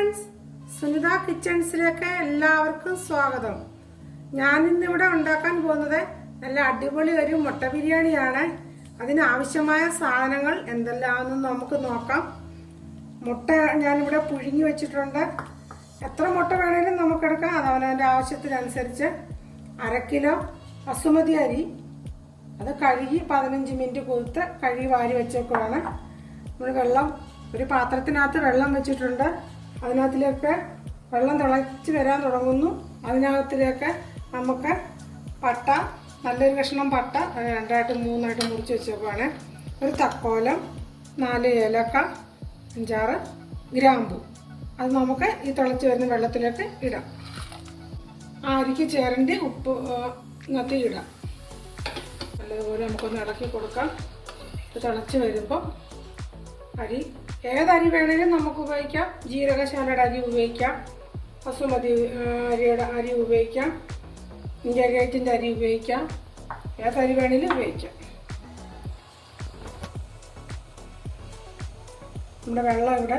Friends Sunitha കിച്ചൺസിലേക്ക് എല്ലാവർക്കും സ്വാഗതം. ഞാൻ ഇന്നിവിടെ ഉണ്ടാക്കാൻ പോകുന്നത് നല്ല അടിപൊളി ഒരു മുട്ട ബിരിയാണിയാണ്. അതിനാവശ്യമായ സാധനങ്ങൾ എന്തെല്ലാമെന്ന് നമുക്ക് നോക്കാം. മുട്ട ഞാനിവിടെ പുഴുങ്ങി വെച്ചിട്ടുണ്ട്. എത്ര മുട്ട വേണേലും നമുക്കെടുക്കാം അവനവന്റെ ആവശ്യത്തിനനുസരിച്ച് അര കിലോ അരി. അത് കഴുകി പതിനഞ്ച് മിനിറ്റ് കുതിർത്ത് കഴുകി വാരി വെച്ചേക്കുവാണ്. നമ്മൾ വെള്ളം ഒരു പാത്രത്തിനകത്ത് വെള്ളം വെച്ചിട്ടുണ്ട്. അതിനകത്തിലേക്ക് വെള്ളം തിളച്ച് വരാൻ തുടങ്ങുന്നു. അതിനകത്തിലേക്ക് നമുക്ക് പട്ട നല്ലൊരു കഷ്ണം പട്ട രണ്ടായിട്ട് മൂന്നായിട്ട് മുറിച്ച് വെച്ചേക്കുവാണ്. ഒരു തക്കോലം നാല് ഏലക്ക അഞ്ചാറ് ഗ്രാമ്പു. അത് നമുക്ക് ഈ തിളച്ച് വരുന്ന വെള്ളത്തിലേക്ക് ഇടാം. ആ അരിക്ക് ചേരണ്ടി ഉപ്പ് നത്തി ഇടാം. നല്ലതുപോലെ നമുക്കൊന്ന് ഇളക്കി കൊടുക്കാം. തിളച്ച് വരുമ്പോൾ അരി ഏതരി വേണേലും നമുക്ക് ഉപയോഗിക്കാം. ജീരകശാലയുടെ അരി ഉപയോഗിക്കാം. ബസുമതി അരിയുടെ അരി ഉപയോഗിക്കാം. ഇന്ത്യ ഗേറ്റിന്റെ അരി ഉപയോഗിക്കാം. ഏതരി വേണേലും ഉപയോഗിക്കാം. നമ്മുടെ വെള്ളം ഇവിടെ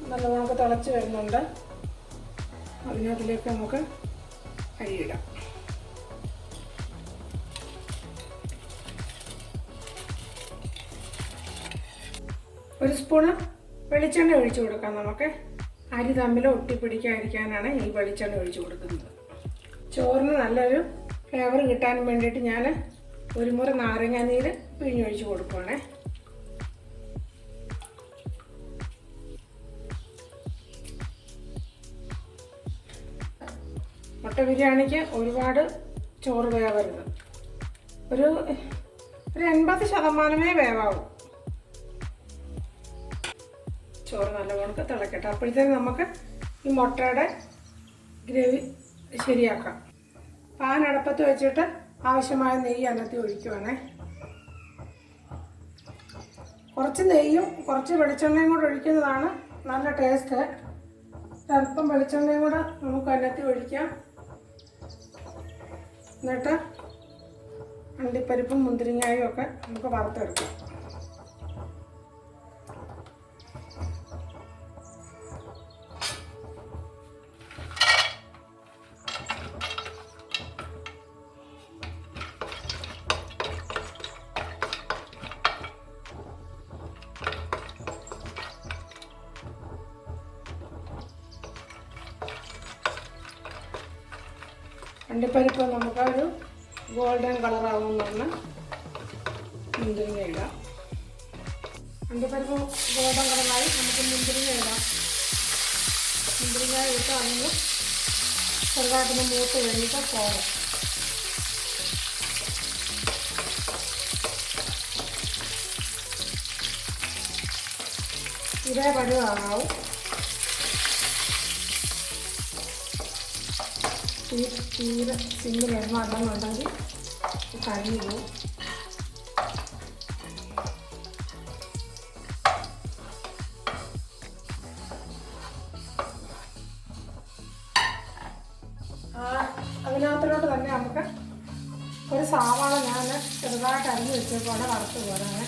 നല്ലവണ്ണം തിളച്ച് വരുന്നുണ്ട്. അതിനകത്തിലേക്ക് നമുക്ക് അരിയിടാം ഒരു സ്പൂണ് വെളിച്ചെണ്ണ ഒഴിച്ചു കൊടുക്കാം നമുക്ക്. അരി തമ്മിൽ ഒട്ടിപ്പിടിക്കാതിരിക്കാനാണ് ഈ വെളിച്ചെണ്ണ ഒഴിച്ചു കൊടുക്കുന്നത്. ചോറിന് നല്ലൊരു ഫ്ലേവർ കിട്ടാൻ വേണ്ടിയിട്ട് ഞാൻ ഒരു മുറി നാരങ്ങ നീര് പിഴിഞ്ഞൊഴിച്ച് കൊടുക്കുവാണേ. മുട്ട ബിരിയാണിക്ക് ഒരുപാട് ചോറ് വേവരുത്. ഒരു ഒരു എൺപത് ശതമാനമേ വേവാവൂ. ചോറ് നല്ലവണ്ണം തിളക്കട്ടെ. അപ്പോഴത്തേക്ക് നമുക്ക് ഈ മുട്ടയുടെ ഗ്രേവി ശരിയാക്കാം. പാൻ അടപ്പത്ത് വെച്ചിട്ട് ആവശ്യമായ നെയ്യ് അതിനകത്ത് ഒഴിക്കുവാണേ. കുറച്ച് നെയ്യും കുറച്ച് വെളിച്ചെണ്ണയും കൂടെ ഒഴിക്കുന്നതാണ് നല്ല ടേസ്റ്റ് അല്പം വെളിച്ചെണ്ണയും കൂടെ നമുക്ക് അതിനകത്ത് ഒഴിക്കാം. എന്നിട്ട് അണ്ടിപ്പരിപ്പും മുന്തിരിങ്ങായും ഒക്കെ നമുക്ക് വറുത്തെടുക്കാം. അണ്ടിപ്പരിപ്പ് നമുക്ക് ഒരു ഗോൾഡൻ കളറാവുമെന്നാണ് മുന്തിരിങ്ങ ഇടാം. അണ്ടിപ്പരിപ്പ് ഗോൾഡൻ കളറായി നമുക്ക് മുന്തിരിങ്ങ ഇടാം. മുന്തിരിങ്ങ ഇട്ട് അതിന് ചെറുതായിട്ടൊന്ന് മൂത്ത് കഴിഞ്ഞിട്ട് പോകാം ഇതേ പരുവാവും തീ തീരെ സിമ്മിൽ ഇടണം അല്ലെന്നുണ്ടെങ്കിൽ കരിഞ്ഞു പോകും തന്നെ നമുക്ക് ഒരു സാവാള ഞാൻ ചെറുതായിട്ട് അരിഞ്ഞ് വെച്ചേക്കാണ് വറുത്ത് പോരാണ്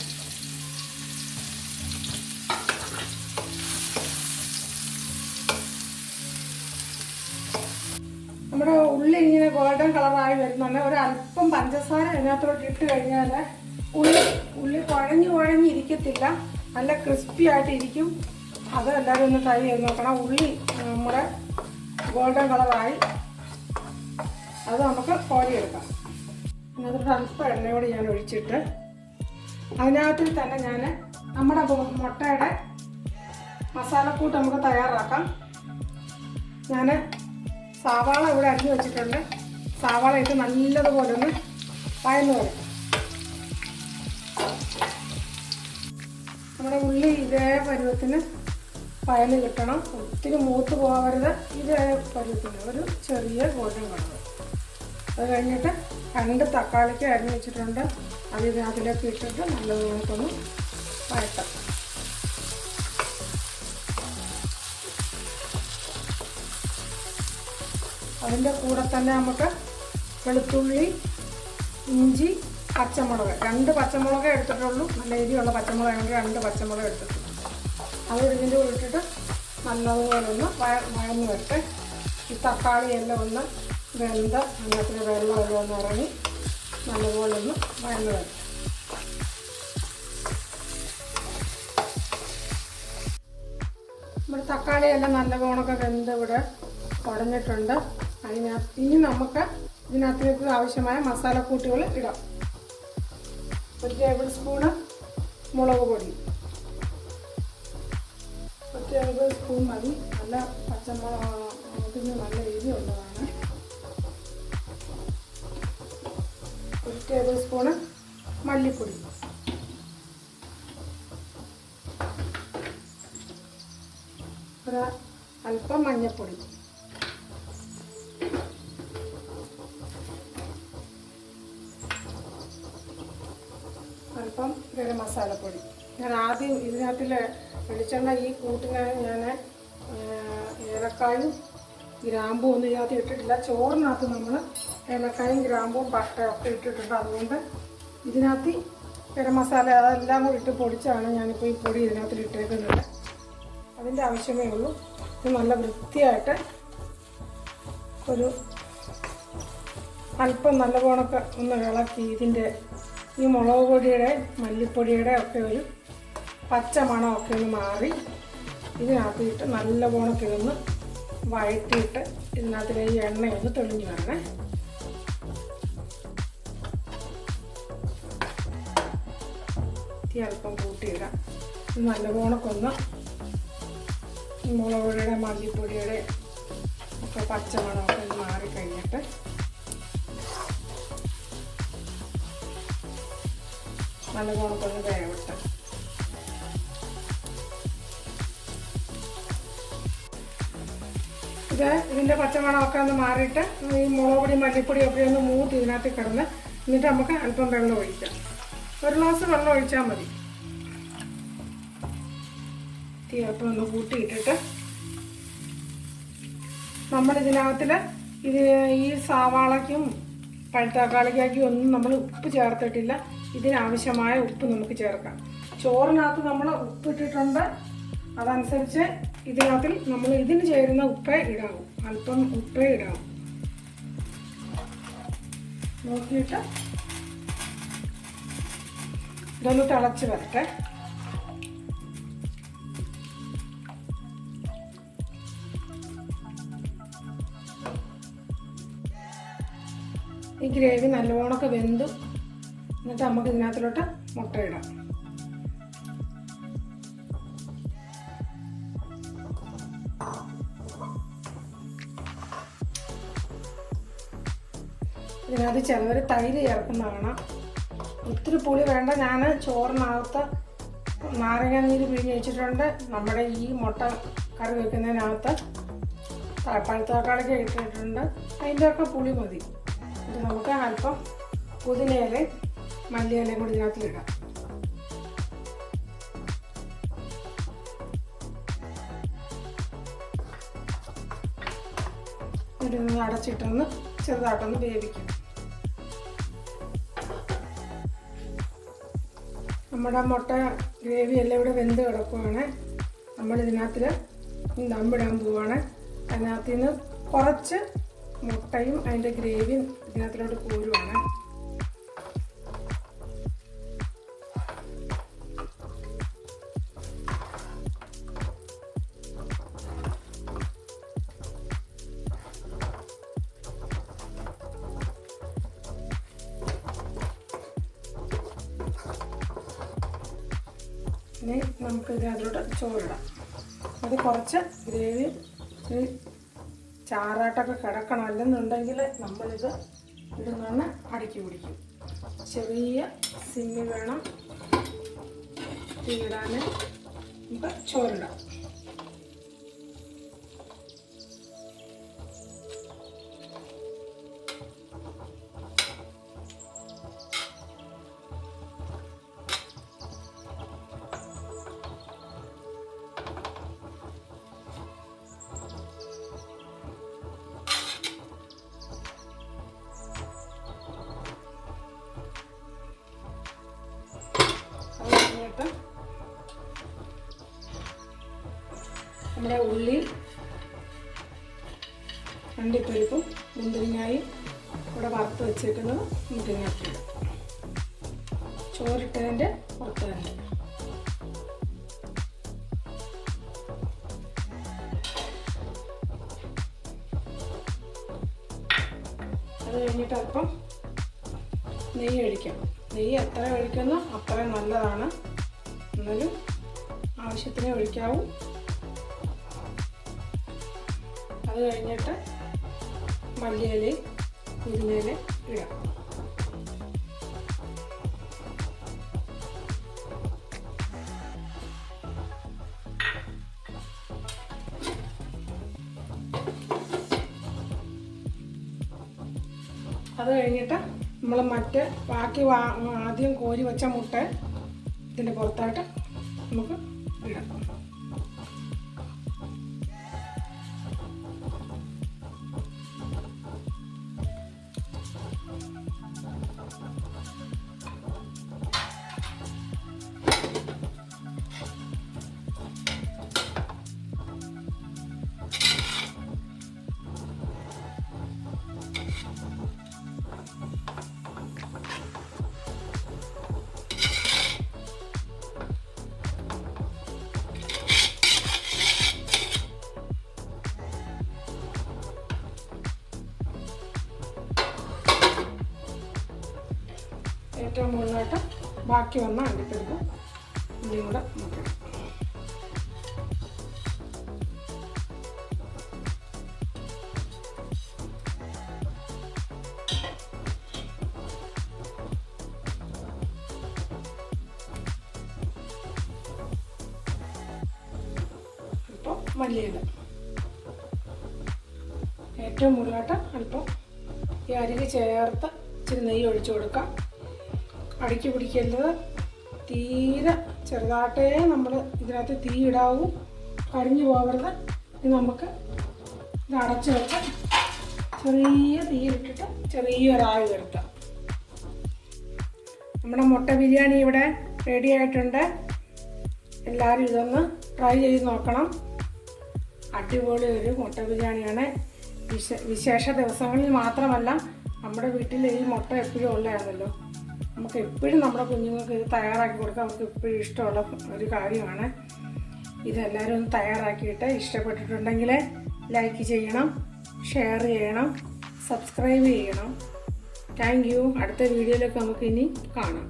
നമ്മുടെ ഉള്ളി ഇങ്ങനെ ഗോൾഡൻ കളറായി വരുന്നുണ്ട് ഒരു അല്പം പഞ്ചസാര അതിനകത്തോട്ട് ഇട്ട് കഴിഞ്ഞാൽ ഉള്ളി ഉള്ളി കുഴഞ്ഞു കുഴഞ്ഞിരിക്കത്തില്ല നല്ല ക്രിസ്പി ആയിട്ട് ഇരിക്കും. അത് എല്ലാവരും ഒന്ന് ട്രൈ ചെയ്ത് നോക്കണം. ഉള്ളി നമ്മുടെ ഗോൾഡൻ കളറായി അത് നമുക്ക് കോരിയെടുക്കാം അതിനകത്തോട്ട് അല്പം എണ്ണയോട് ഞാൻ ഒഴിച്ചിട്ട് അതിനകത്തിൽ തന്നെ ഞാൻ നമ്മുടെ മുട്ടയുടെ മസാലക്കൂട്ട് നമുക്ക് തയ്യാറാക്കാം. ഞാൻ സവാള ഇവിടെ അരിഞ്ഞു വെച്ചിട്ടുണ്ട്. സവാള ഇട്ട് നല്ലതുപോലെ ഒന്ന് വയന്നു വരും. നമ്മുടെ ഉള്ളി ഇതേ പരുവത്തിന് വയന്ന് കിട്ടണം ഒത്തിരി മൂത്ത് പോകരുത്. ഇതേ പരുവത്തിന് ഒരു ചെറിയ ഗോൾഡൻ കളർ അത് കഴിഞ്ഞിട്ട് രണ്ട് തക്കാളിക്ക് അരിഞ്ഞു വെച്ചിട്ടുണ്ട്. അത് ഇതിനകത്തിലേക്ക് ഇട്ടിട്ട് നല്ലതുപോലെ ഒന്ന് വഴട്ടാം അതിന്റെ കൂടെ തന്നെ നമുക്ക് വെളുത്തുള്ളി ഇഞ്ചി പച്ചമുളക്. രണ്ട് പച്ചമുളക് എടുത്തിട്ടുള്ളൂ. നല്ല എരിയുള്ള പച്ചമുളക് ആണെങ്കിൽ രണ്ട് പച്ചമുളക് എടുത്തിട്ടുണ്ട് അത് ഇതിന്റെ ഇട്ടിട്ട് നല്ലതുപോലെ ഒന്ന് വയ വഴന്ന് വരട്ടെ. ഈ തക്കാളി എല്ലാം ഒന്ന് വെന്ത് അന്നത്തിന് വെള്ളമെല്ലാം ഒന്ന് ഇറങ്ങി നല്ലപോലെ ഒന്ന് വഴന്ന് വരട്ടെ. നമ്മുടെ തക്കാളി എല്ലാം നല്ലവണ്ണമൊക്കെ വെന്ത് ഇവിടെ ഉടഞ്ഞിട്ടുണ്ട്. അതിനകത്ത് ഇനി നമുക്ക് ഇതിനകത്തേക്ക് ആവശ്യമായ മസാലക്കൂട്ടുകൾ ഇടാം. ഒരു ടേബിൾ സ്പൂണ് മുളക് പൊടി. ഒരു ടേബിൾ സ്പൂൺ മതി. നല്ല പച്ചമുളകിന് നല്ല എരിവുള്ളതാണ് ഒരു ടേബിൾ സ്പൂണ് മല്ലിപ്പൊടി. ഒരു അല്പം മഞ്ഞൾപ്പൊടി ഗരം മസാലപ്പൊടി ഞാൻ ആദ്യം ഇതിനകത്തിൽ വെളിച്ചെണ്ണ ഈ കൂട്ടിന് ഞാൻ ഏലക്കായും ഗ്രാമ്പും ഒന്നും ഇതിനകത്ത് ഇട്ടിട്ടില്ല. ചോറിനകത്ത് നമ്മൾ ഏലക്കായും ഗ്രാമ്പും പട്ടയും ഒക്കെ ഇട്ടിട്ടുണ്ട്. അതുകൊണ്ട് ഇതിനകത്ത് ഗരം മസാല അതെല്ലാം കൂടി ഇട്ട് പൊടിച്ചാണ് ഞാനിപ്പോൾ ഈ പൊടി ഇതിനകത്ത് ഇട്ടേക്കുന്നത്. അതിന്റെ ആവശ്യമേ ഉള്ളൂ. ഇത് നല്ല വൃത്തിയായിട്ട് ഒരു അല്പം നല്ല ഒന്ന് ഇളക്കി ഇതിന്റെ ഈ മുളക് പൊടിയുടെ മല്ലിപ്പൊടിയുടെ ഒക്കെ ഒരു പച്ച മണമൊക്കെ ഒന്ന് മാറി ഇതിനകത്തിട്ട് നല്ല പോണൊക്കെ ഒന്ന് വഴറ്റിയിട്ട് ഇതിനകത്തിലെ ഈ എണ്ണയൊന്ന് തെളിഞ്ഞു വരണേ. തീ അല്പം കൂട്ടിയിടാം. ഇത് നല്ല പോണക്കൊന്ന് മുളക് പൊടിയുടെ മല്ലിപ്പൊടിയുടെ ഒക്കെ പച്ചമണമൊക്കെ മാറിക്കഴിഞ്ഞിട്ട് നല്ല പോണക്കൊന്ന് വേവട്ടെ ഇത് ഇതിന്റെ പച്ചമണമൊക്കെ ഒന്ന് മാറിയിട്ട് ഈ മുളക് പൊടി മല്ലിപ്പൊടി ഒക്കെ ഒന്ന് മൂത്ത് ഇതിനകത്ത് കിടന്ന് എന്നിട്ട് നമുക്ക് അല്പം വെള്ളം ഒഴിക്കാം. ഒരു ഗ്ലാസ് വെള്ളം ഒഴിച്ചാൽ മതി. തീ അല്പം ഒന്ന് കൂട്ടിയിട്ടിട്ട് നമ്മൾ ഇതിനകത്തിൽ ഇത് ഈ സവാളയ്ക്കും പഴുത്തക്കാളിക്കാക്കും ഒന്നും നമ്മൾ ഉപ്പ് ചേർത്തിട്ടില്ല. ഇതിനാവശ്യമായ ഉപ്പ് നമുക്ക് ചേർക്കാം. ചോറിനകത്ത് നമ്മൾ ഉപ്പ് ഇട്ടിട്ടുണ്ട്. അതനുസരിച്ച് ഇതിനകത്തിൽ നമ്മൾ ഇതിന് ചേരുന്ന ഉപ്പേ ഇടാവും. അല്പം ഉപ്പേ ഇടാവും. നോക്കിയിട്ട് ഇതൊന്ന് തിളച്ച് വരട്ടെ. ഈ ഗ്രേവി നല്ലവണ്ണമൊക്കെ വെന്തു എന്നിട്ട് നമുക്ക് ഇതിനകത്തിലോട്ട് മുട്ട ഇടാം. ഇതിനകത്ത് ചിലവർ തൈര് ചേർക്കുന്നതാണ് ഒത്തിരി പുളി വേണ്ട. ഞാൻ ചോറിനകത്ത് നാരങ്ങ നീര് പിഴിഞ്ഞ് വെച്ചിട്ടുണ്ട്. നമ്മുടെ ഈ മുട്ട കറി വെക്കുന്നതിനകത്ത് ത- പഴുത്ത തക്കാളിക്ക് ഇട്ടിട്ടുണ്ട്. അതിന്റെയൊക്കെ പുളി മതി. ഇത് നമുക്ക് അല്പം പുതിനയിലയും മല്ലിയിലയും കൂടി ഇതിനകത്തിലിടാം. അടച്ചിട്ടൊന്ന് ചെറുതായിട്ടൊന്ന് വേവിക്കും. നമ്മുടെ മുട്ട ഗ്രേവി എല്ലാം ഇവിടെ വെന്ത് കിടക്കുവാണ്. നമ്മൾ ഇതിനകത്തിൽ ദമ്മിടാൻ പോവാണ്. അതിനകത്ത് നിന്ന് കുറച്ച് മുട്ടയും അതിന്റെ ഗ്രേവിയും ഇതിനകത്തിലോട്ട് കോരുവാണ്. നമുക്ക് ഇതിനകത്തോട്ട് ചോറിടാം. അത് കുറച്ച് ഗ്രേവി ഈ ചാറാട്ടൊക്കെ കിടക്കണം. അല്ലെന്നുണ്ടെങ്കിൽ നമ്മളിത് ഇടുന്ന അടുക്കി പിടിക്കും. ചെറിയ സിമ്മി വേണം ഇടാൻ നമുക്ക് ചോറിടാം. ഇവിടെ വറുത്ത് വെച്ചേക്കുന്നത് മുരിങ്ങയ്ക്ക ചോറിട്ടതിന്റെ പുറത്ത് തന്നെ. അത് കഴിഞ്ഞിട്ട് അല്പം നെയ്യ് ഒഴിക്കാം. നെയ്യ് എത്ര ഒഴിക്കുന്നു അത്രയും നല്ലതാണ്. എന്നാലും ആവശ്യത്തിന് ഒഴിക്കാവും. അത് കഴിഞ്ഞിട്ട് മല്ലിയില പുതിനയില ഇടാം അത് കഴിഞ്ഞിട്ട് നമ്മൾ മറ്റ് ബാക്കി ആദ്യം കോരി വെച്ച മുട്ട ഇതിന്റെ പുറത്തായിട്ട് നമുക്ക് ഇടാം. ബാക്കി വന്ന അണ്ടിപ്പരിപ്പ് ഉള്ളിയും കൂടെ അല്പം മല്ലിയില ഏറ്റവും മുകളിലായിട്ട് അല്പം ഈ അരികെ ചേർത്ത് ഇച്ചിരി നെയ്യ് ഒഴിച്ചു കൊടുക്കാം. അടുക്കി പിടിക്കരുത് തീരെ ചെറുതായിട്ടേ നമ്മൾ ഇതിനകത്ത് തീ ഇടാവൂ. കരിഞ്ഞു പോകരുത്. ഇത് നമുക്ക് ഇത് അടച്ച് വെച്ച് ചെറിയ തീയിലിട്ടിട്ട് ചെറിയൊരാവി വരുത്താം നമ്മുടെ മുട്ട ബിരിയാണി ഇവിടെ റെഡി ആയിട്ടുണ്ട്. എല്ലാവരും ഇതൊന്ന് ട്രൈ ചെയ്ത് നോക്കണം. അടിപൊളി ഒരു മുട്ട ബിരിയാണിയാണ്. വിശ വിശേഷ ദിവസങ്ങളിൽ മാത്രമല്ല നമ്മുടെ വീട്ടിൽ ഈ മുട്ട എപ്പോഴും ഉള്ളതാണല്ലോ. നമുക്ക് എപ്പോഴും നമ്മുടെ കുഞ്ഞുങ്ങൾക്ക് ഇത് തയ്യാറാക്കി കൊടുക്കാൻ നമുക്ക് എപ്പോഴും ഇഷ്ടമുള്ള ഒരു കാര്യമാണ്. ഇതെല്ലാവരും ഒന്ന് തയ്യാറാക്കിയിട്ട് ഇഷ്ടപ്പെട്ടിട്ടുണ്ടെങ്കിൽ ലൈക്ക് ചെയ്യണം ഷെയർ ചെയ്യണം സബ്സ്ക്രൈബ് ചെയ്യണം. താങ്ക് യു അടുത്ത വീഡിയോയിലൊക്കെ നമുക്ക് ഇനി കാണാം.